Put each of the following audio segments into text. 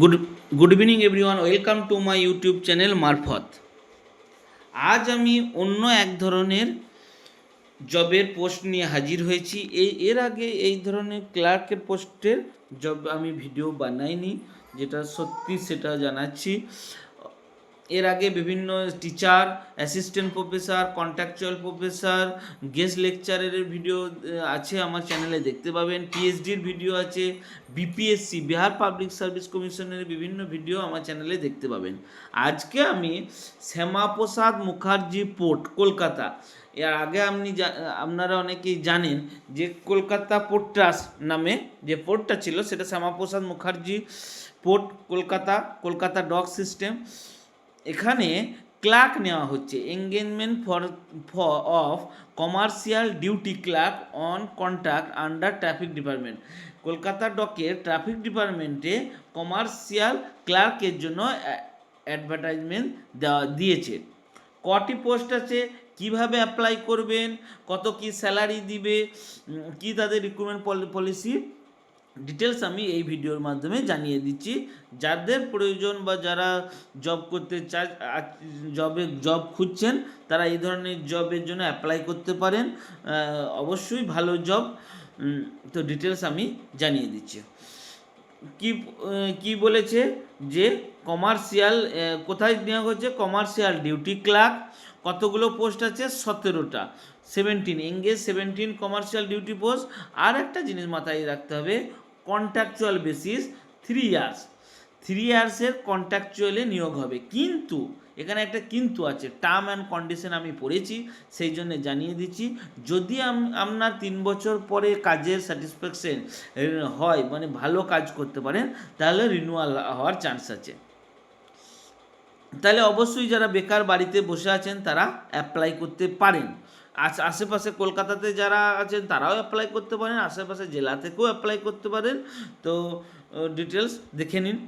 good good evening everyone welcome to my YouTube channel মারফত আজ আমি অন্য এক ধরনের জবের পোস্ট নিয়ে হাজির হয়েছি এই এর আগে এই ধরনের ক্লার্কের পোস্টের জব আমি ভিডিও বানাইনি যেটা সত্যি সেটা জানাচ্ছি এর আগে বিভিন্ন teacher assistant professor contractual professor guest লেকচারের ভিডিও আছে আমার চ্যানেলে দেখতে পাবেন পিএইচডির ভিডিও আছে বিপিএসসি বিহার পাবলিক সার্ভিস কমিশনের বিভিন্ন ভিডিও আমার চ্যানেলে দেখতে পাবেন আজকে আমি শ্যামাপ্রসাদ মুখার্জি পোর্ট কলকাতা এর আগে আপনি আপনারা অনেকেই জানেন যে কলকাতা পোর্ট ট্রাস্ট নামে যে পোর্টটা ছিল সেটা Shyamaprasad Mukherjee port Kolkata Kolkata dock system এখানে ক্লার্ক নেওয়া হচ্ছে engagement for of commercial duty clerk on contract under traffic department Kolkata ডকের traffic ডিপার্টমেন্টে কমার্শিয়াল ক্লার্কের জন্য অ্যাডভার্টাইজমেন্ট দেওয়া দিয়েছে কটি পোস্ট আছে কিভাবে অ্যাপ্লাই করবেন কত কি স্যালারি দিবে কি তাদের রিক্রুটমেন্ট পলিসি ডিটেলস আমি এই ভিডিওর মাধ্যমে জানিয়ে দিচ্ছি যাদের প্রয়োজন বা যারা জব করতে চায় জবে জব খুঁজছেন তারা এই ধরনের জবের জন্য অ্যাপ্লাই করতে পারেন অবশ্যই ভালো জব তো ডিটেলস আমি জানিয়ে দিচ্ছি কি কি বলেছে যে কমার্শিয়াল কোথায় নেওয়া হচ্ছে কমার্শিয়াল ডিউটি ক্লার্ক কতগুলো পোস্ট আছে সতেরোটা seventeen engage seventeen commercial duty post আর একটা জিনিস মাথায় রাখতে হবে contractual basis three years three ইয়ার্সের কন্ট্রাকচুয়ালে নিয়োগ হবে কিন্তু এখানে একটা কিন্তু আছে টার্ম অ্যান্ড কন্ডিশন আমি পড়েছি সেই জন্য জানিয়ে দিচ্ছি যদি আপনার তিন বছর পরে কাজের স্যাটিসফ্যাকশন হয় মানে ভালো কাজ করতে পারেন তাহলে রিনুয়াল হওয়ার চান্স আছে তাহলে অবশ্যই যারা বেকার বাড়িতে বসে আছেন তারা অ্যাপ্লাই করতে পারেন আশেপাশে কলকাতাতে যারা আছেন তারাও অ্যাপ্লাই করতে পারেন আশেপাশে জেলা থেকেও অ্যাপ্লাই করতে পারেন তো ডিটেলস দেখে নিন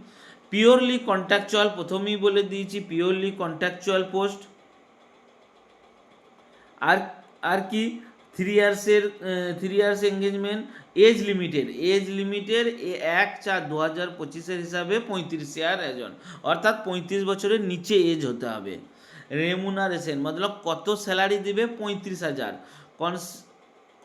পিওরলি কন্ট্যাকচুয়াল প্রথমেই বলে দিয়েছি পিওরলি কন্ট্যাকচুয়াল পোস্ট আর আর কি three ইয়ার্সের three years engagement age limited age limited এ এক চার দু হাজার পঁচিশের হিসাবে পঁয়ত্রিশ ইয়ার একজন অর্থাৎ পঁয়ত্রিশ বছরের নিচে এজ হতে হবে রেমুনারেশন মতলব কত স্যালারি দেবে পঁয়ত্রিশ হাজার কনস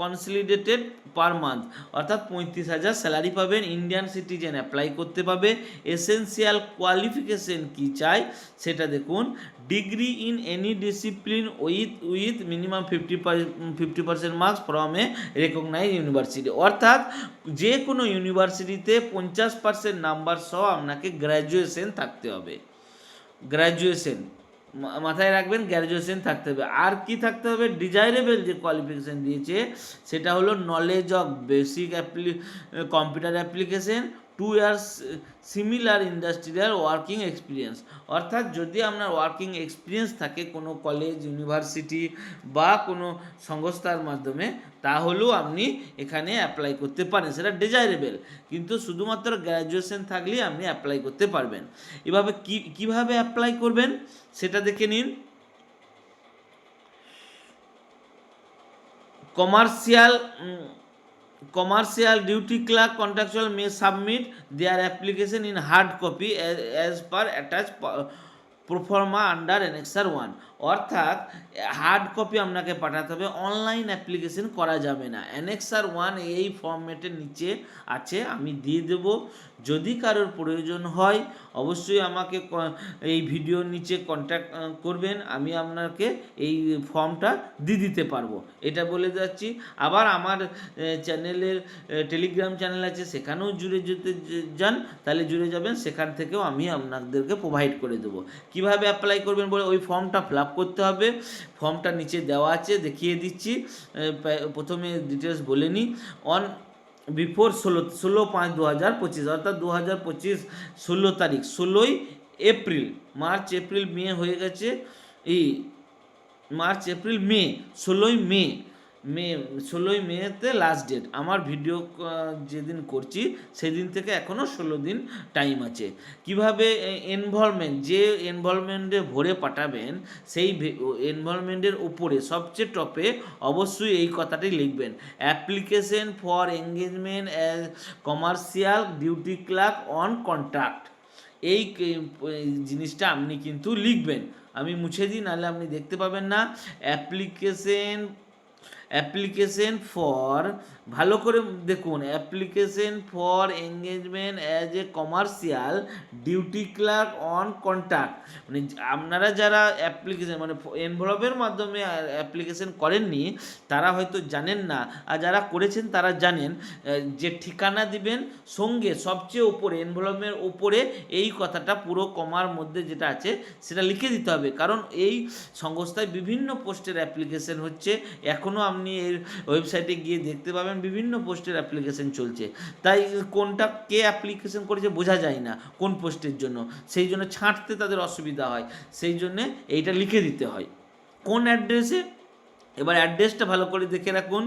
কনসলিডেটেড পার মান্থ অর্থাৎ পঁয়ত্রিশ হাজার স্যালারি পাবেন ইন্ডিয়ান সিটিজেন অ্যাপ্লাই করতে পাবে এসেন্সিয়াল কোয়ালিফিকেশন কি চাই সেটা দেখুন degree in any discipline with with minimum fifty fifty percent marks from a recognise university অর্থাৎ যে কোনো ইউনিভার্সিটিতে পঞ্চাশ পার্সেন্ট নাম্বার সহ আপনাকে গ্র্যাজুয়েশন থাকতে হবে গ্র্যাজুয়েশন মাথায় রাখবেন গ্র্যাজুয়েশন থাকতে হবে আর কি থাকতে হবে ডিজাইরেবল যে কোয়ালিফিকেশান দিয়েছে সেটা হলো knowledge of basic appli computer application two years similar industrial working experience অর্থাৎ যদি আপনার ওয়ার্কিং এক্সপিরিয়েন্স থাকে কোনো কলেজ ইউনিভার্সিটি বা কোনো সংস্থার মাধ্যমে তাহলেও আপনি এখানে অ্যাপ্লাই করতে পারেন সেটা ডিজাইরেবেল কিন্তু শুধুমাত্র গ্র্যাজুয়েশন থাকলেই আপনি অ্যাপ্লাই করতে পারবেন এভাবে কী কীভাবে অ্যাপ্লাই করবেন সেটা দেখে নিন commercial commercial duty clerk contractual may submit their application in hard copy as, as per attached proforma under annexure one অর্থাৎ হার্ড কপি আপনাকে পাঠাতে হবে অনলাইন অ্যাপ্লিকেশন করা যাবে না এনএক্সার ওয়ান এই ফর্মেটের নিচে আছে আমি দিয়ে দেব যদি কারোর প্রয়োজন হয় অবশ্যই আমাকে এই ভিডিওর নিচে কন্ট্যাক্ট করবেন আমি আপনাকে এই ফর্মটা দিয়ে দিতে পারবো এটা বলে যাচ্ছি আবার আমার চ্যানেলের টেলিগ্রাম চ্যানেল আছে সেখানেও জুড়ে যেতে যান তাহলে জুড়ে যাবেন সেখান থেকেও আমি আপনাদেরকে প্রোভাইড করে দেবো কিভাবে অ্যাপ্লাই করবেন বলে ওই ফর্মটা ফিল করতে হবে ফর্মটা নিচে দেওয়া আছে দেখিয়ে দিচ্ছি প্রথমে ডিটেলস বলে নিই অন বিফোর ষোলো ষোলো পাঁচ দু হাজার পঁচিশ অর্থাৎ দু হাজার পঁচিশ ষোলো তারিখ ষোলোই এপ্রিল মার্চ এপ্রিল মে হয়ে গেছে এই মার্চ এপ্রিল মে ষোলোই মে মে ষোলোই মেতে লাস্ট ডেট আমার ভিডিও যেদিন করছি সেদিন থেকে এখনও ষোলো দিন টাইম আছে কিভাবে এনভলভমেন্ট যে এনভলভমেন্টে ভরে পাঠাবেন সেই এনভলভমেন্টের উপরে সবচেয়ে টপে অবশ্যই এই কথাটি লিখবেন application for engagement as commercial duty clerk on contract এই জিনিসটা আপনি কিন্তু লিখবেন আমি মুছে দিই নাহলে আপনি দেখতে পাবেন না অ্যাপ্লিকেশন অ্যাপ্লিকেশন ফর ভালো করে দেখুন application for engagement as a commercial duty clerk on contact মানে আপনারা যারা অ্যাপ্লিকেশন মানে এনভলভের মাধ্যমে অ্যাপ্লিকেশন করেননি তারা হয়তো জানেন না আর যারা করেছেন তারা জানেন যে ঠিকানা দিবেন সঙ্গে সবচেয়ে উপরে এনভলভের উপরে এই কথাটা পুরো কমার মধ্যে যেটা আছে সেটা লিখে দিতে হবে কারণ এই সংস্থায় বিভিন্ন পোস্টের অ্যাপ্লিকেশন হচ্ছে এখন এখনও আপনি এর ওয়েবসাইটে গিয়ে দেখতে পাবেন বিভিন্ন পোস্টের অ্যাপ্লিকেশন চলছে তাই কোনটা কে অ্যাপ্লিকেশন করেছে বোঝা যায় না কোন পোস্টের জন্য সেই জন্য ছাঁটতে তাদের অসুবিধা হয় সেই জন্যে এইটা লিখে দিতে হয় কোন অ্যাড্রেসে এবার অ্যাড্রেসটা ভালো করে দেখে রাখুন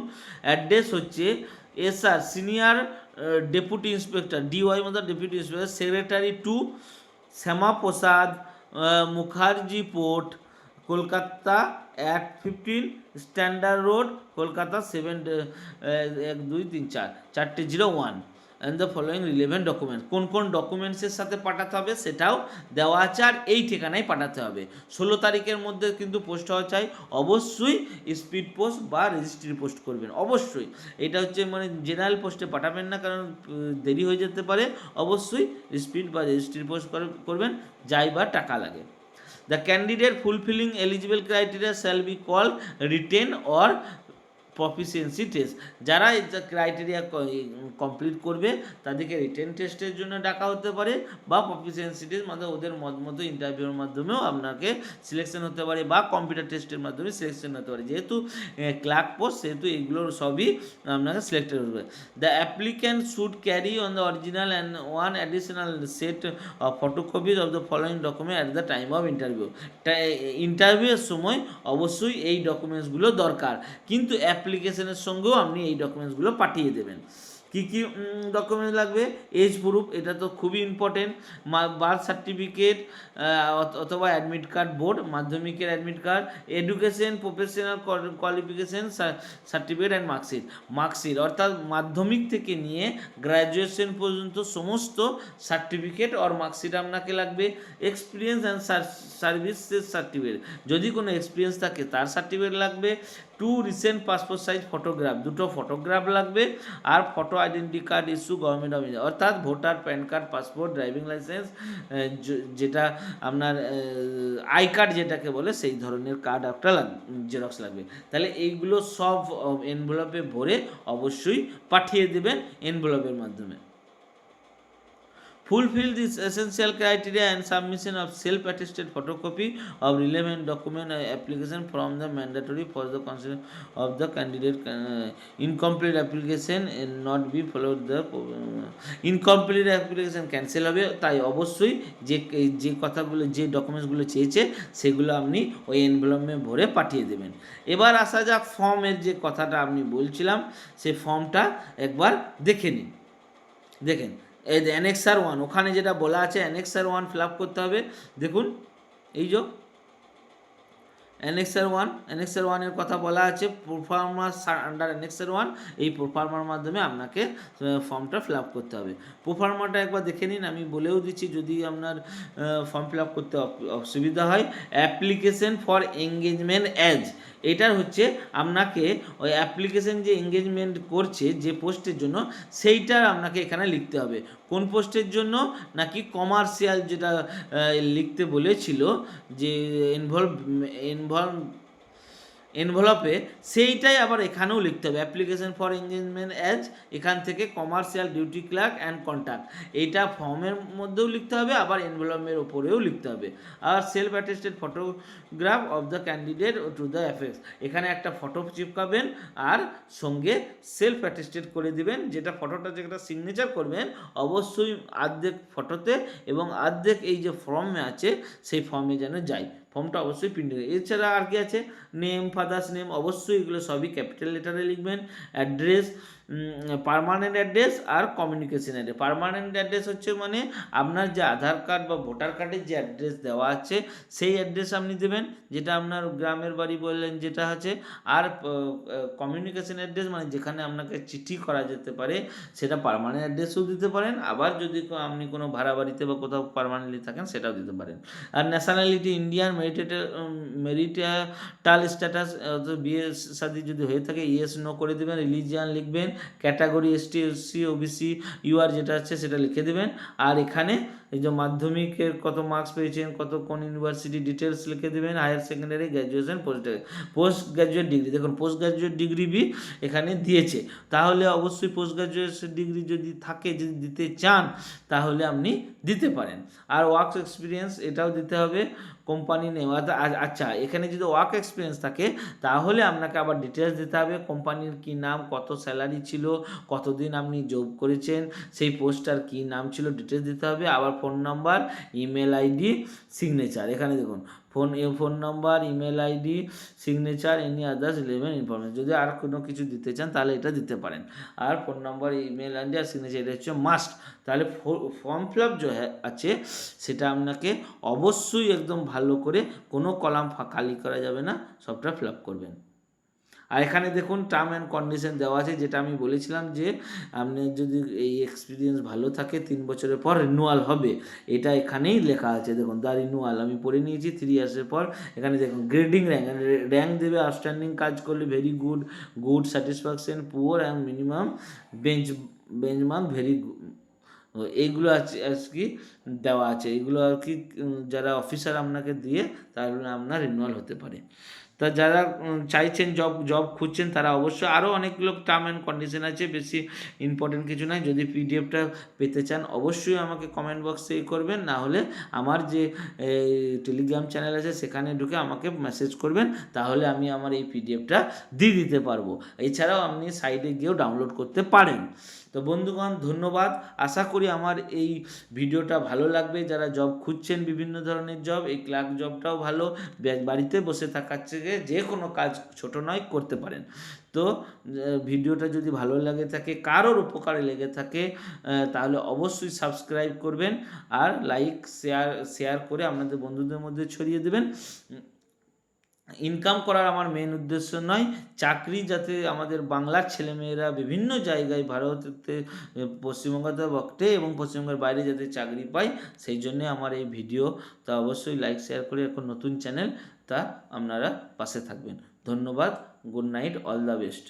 অ্যাড্রেস হচ্ছে SR senior deputy inspector DY মতো deputy inspector secretary to Shyamaprasad Mukherjee port Kolkata at fifteen Standard Road Kolkata seven এক দুই তিন চার চারটে zero one and the following relevant documents কোন কোন ডকুমেন্টসের সাথে পাঠাতে হবে সেটাও দেওয়া আছে আর এই ঠিকানায় পাঠাতে হবে ষোলো তারিখের মধ্যে কিন্তু পোস্ট হওয়া চাই অবশ্যই স্পিড পোস্ট বা রেজিস্ট্রি পোস্ট করবেন অবশ্যই এটা হচ্ছে মানে জেনারেল পোস্টে পাঠাবেন না কারণ দেরি হয়ে যেতে পারে অবশ্যই স্পিড বা রেজিস্ট্রি পোস্ট করবেন যাই বা টাকা লাগে The candidate fulfilling eligible criteria shall be called retained or proficiency test যারা এই ক্রাইটেরিয়া কমপ্লিট করবে তাদেরকে রিটেন টেস্টের জন্য ডাকা হতে পারে বা প্রফিসিয়েন্সি টেস্ট মানে ওদের মত মতো ইন্টারভিউর মাধ্যমেও আপনাকে সিলেকশন হতে পারে বা কম্পিউটার টেস্টের মাধ্যমে সিলেকশন হতে পারে যেহেতু ক্লার্ক পোস্ট সেহেতু এগুলোর সবই আপনাকে সিলেক্টেড হবে the applicant should carry on the original and one additional set of photocopies of the following document at the time of interview ইন্টারভিউয়ের সময় অবশ্যই এই ডকুমেন্টসগুলো দরকার কিন্তু অ্যাপ অ্যাপ্লিকেশনের সঙ্গেও আপনি এই ডকুমেন্টসগুলো পাঠিয়ে দেবেন কি কি ডকুমেন্টস লাগবে এজ প্রুফ এটা তো খুবই ইম্পর্টেন্ট বার্থ সার্টিফিকেট অথবা অ্যাডমিট কার্ড বোর্ড মাধ্যমিকের admit card education professional qualification certificate and marksheet marksheet অর্থাৎ মাধ্যমিক থেকে নিয়ে গ্র্যাজুয়েশন পর্যন্ত সমস্ত সার্টিফিকেট অর মার্কশিট আপনাকে লাগবে এক্সপিরিয়েন্স অ্যান্ড সার্ভিসের সার্টিফিকেট যদি কোনো এক্সপিরিয়েন্স থাকে তার সার্টিফিকেট লাগবে two recent passport size photograph দুটো ফটোগ্রাফ লাগবে আর photo identi card issue government of India অর্থাৎ voter PAN card passport driving licence যেটা আপনার আই কার্ড যেটাকে বলে সেই ধরনের কার্ড একটা জেরক্স লাগবে তাহলে এইগুলো সব এনভেলপে ভরে অবশ্যই পাঠিয়ে দেবেন এনভেলপের মাধ্যমে fulfill this essential criteria and submission of self-attested photocopy of relevant document or application from the mandatory for the consideration of the candidate uh, incomplete application and not be followed the uh, incomplete application cancel হবে তাই অবশ্যই যে যে কথাগুলো যে ডকুমেন্টসগুলো চেয়েছে সেগুলো আপনি ওই এনভেলপে ভরে পাঠিয়ে দেবেন এবার আসা যাক ফর্মের যে কথাটা আপনি বলছিলাম সেই ফর্মটা একবার দেখে নিন দেখেন এই অ্যানেক্সার ওয়ান ওখানে যেটা বলা আছে অ্যানেক্সার ওয়ান ফিল করতে হবে দেখুন এই যে অ্যানেক্সার ওয়ান অ্যানেক্সার ওয়ানের কথা বলা আছে প্রোফার্মার আন্ডার অ্যানেক্সার ওয়ান এই প্রোফার্মার মাধ্যমে আপনাকে ফর্মটা ফিল করতে হবে প্রোফার্মাটা একবার দেখে নিন আমি বলেও দিচ্ছি যদি আপনার ফর্ম ফিল করতে অসুবিধা হয় অ্যাপ্লিকেশন ফর এঙ্গেজমেন্ট অ্যাজ এটার হচ্ছে আপনাকে ওই অ্যাপ্লিকেশন যে এঙ্গেজমেন্ট করছে যে পোস্টের জন্য সেইটা আপনাকে এখানে লিখতে হবে কোন পোস্টের জন্য নাকি কমার্শিয়াল যেটা লিখতে বলেছিল যে ইনভলভ ইনভলভ এনভলপে সেইটাই আবার এখানেও লিখতে হবে অ্যাপ্লিকেশন ফর এনগেজমেন্ট অ্যাজ এখান থেকে commercial duty clerk and contact এইটা ফর্মের মধ্যেও লিখতে হবে আবার এনভলপের ওপরেও লিখতে হবে আর self attested photograph of the candidate to the affix এখানে একটা ফটো চিপকাবেন আর সঙ্গে সেলফ অ্যাটেস্টেড করে দিবেন যেটা ফটোটা যেটা সিগনেচার করবেন অবশ্যই আর্ধেক ফটোতে এবং আর্ধেক এই যে ফর্মে আছে সেই ফর্মে যেন যায় ফর্মটা অবশ্যই প্রিন্টিং এছাড়া আর কি আছে নেম ফাদার্স নেম অবশ্যই এগুলো সবই ক্যাপিটাল লেটারে লিখবেন অ্যাড্রেস পারমানেন্ট অ্যাড্রেস আর কমিউনিকেশন অ্যাড্রেস পারমানেন্ট অ্যাড্রেস হচ্ছে মানে আপনার যে আধার কার্ড বা ভোটার কার্ডের যে অ্যাড্রেস দেওয়া আছে সেই অ্যাড্রেস আপনি দেবেন যেটা আপনার গ্রামের বাড়ি বললেন যেটা আছে আর কমিউনিকেশন অ্যাড্রেস মানে যেখানে আপনাকে চিঠি করা যেতে পারে সেটা পারমানেন্ট অ্যাড্রেসও দিতে পারেন আবার যদি আপনি কোনো ভাড়া বাড়িতে বা কোথাও পারমানেন্টলি থাকেন সেটাও দিতে পারেন আর ন্যাশনালিটি ইন্ডিয়ান মেরিটেটাল মেরিটাল স্ট্যাটাস বিয়ে শাদি যদি হয়ে থাকে ইয়েস নো করে দেবেন রিলিজিয়ান লিখবেন category S S T C O B C UR যেটা আছে সেটা লিখে দেবেন আর এখানে এই যে মাধ্যমিকের কত মার্কস পেয়েছেন কত কোন ইউনিভার্সিটি ডিটেলস লিখে দেবেন higher secondary graduation post post graduate degree দেখুন পোস্ট গ্র্যাজুয়েট ডিগ্রি বি এখানে দিয়েছে তাহলে অবশ্যই পোস্ট গ্র্যাজুয়েশন ডিগ্রি যদি থাকে যদি দিতে চান তাহলে আপনি দিতে পারেন আর ওয়ার্ক এক্সপিরিয়েন্স এটাও দিতে হবে কোম্পানি নেম আচ্ছা এখানে যদি ওয়ার্ক এক্সপিরিয়েন্স থাকে তাহলে আপনাকে আবার ডিটেলস দিতে হবে কোম্পানির কি নাম কত স্যালারি ছিল কতদিন আপনি জব করেছেন সেই পোস্টার কি নাম ছিল ডিটেলস দিতে হবে আবার phone number email ID signature এখানে দেখুন phone phone number email ID signature any others relevant information যদি আর কোনো কিছু দিতে চান তাহলে এটা দিতে পারেন আর ফোন নাম্বার ইমেল আইডি আর সিগনেচার এটা হচ্ছে মাস্ট তাহলে ফর্ম ফিল আপ যে হ্যাঁ আছে সেটা আপনাকে অবশ্যই একদম ভালো করে কোনো কলাম খালি করা যাবে না সবটা ফিল আপ করবেন আর এখানে দেখুন টার্ম অ্যান্ড কন্ডিশন দেওয়া আছে যেটা আমি বলেছিলাম যে আপনি যদি এই এক্সপিরিয়েন্স ভালো থাকে তিন বছরের পর রিনুয়াল হবে এটা এখানেই লেখা আছে দেখুন দ্য রিনুয়াল আমি পড়ে নিয়েছি থ্রি ইয়ার্সের পর এখানে দেখুন গ্রেডিং র্যাঙ্ক র্যাঙ্ক দেবে আউটস্ট্যান্ডিং কাজ করলে very good good satisfaction poor and minimum bench benchmark very এইগুলো আছে আর কি দেওয়া আছে এগুলো আর কি যারা অফিসার আপনাকে দিয়ে তার আপনার রিনুয়াল হতে পারে তা যারা চাইছেন জব জব খুঁজছেন তারা অবশ্যই আরও অনেকগুলো টার্ম অ্যান্ড কন্ডিশন আছে বেশি ইম্পর্টেন্ট কিছু নয় যদি পিডিএফটা পেতে চান অবশ্যই আমাকে কমেন্ট বক্সে করবেন না হলে আমার যে টেলিগ্রাম চ্যানেল আছে সেখানে ঢুকে আমাকে মেসেজ করবেন তাহলে আমি আমার এই পিডিএফটা দিয়ে দিতে পারবো এছাড়াও আপনি সাইডে গিয়েও ডাউনলোড করতে পারেন তো বন্ধুগণ ধন্যবাদ আশা করি আমার এই ভিডিওটা ভালো লাগবে যারা জব খুঁজছেন বিভিন্ন ধরনের জব এই ক্লার্ক জবটাও ভালো বাড়িতে বসে থাকাচ্ছে থেকে যে কোনো কাজ ছোট নয় করতে পারেন তো ভিডিওটা যদি ভালো লাগে থাকে কারোর উপকারে লেগে থাকে তাহলে অবশ্যই সাবস্ক্রাইব করবেন আর লাইক শেয়ার শেয়ার করে আপনাদের বন্ধুদের মধ্যে ছড়িয়ে দেবেন ইনকাম করার আমার মেন উদ্দেশ্য নয় চাকরি যাতে আমাদের বাংলার ছেলেমেয়েরা বিভিন্ন জায়গায় ভারতে পশ্চিমবঙ্গতে বক্তে এবং পশ্চিমবঙ্গের বাইরে যাতে চাকরি পায় সেই জন্যে আমার এই ভিডিও তা অবশ্যই লাইক শেয়ার করে এখন নতুন চ্যানেল তা আপনারা পাশে থাকবেন ধন্যবাদ good night all the best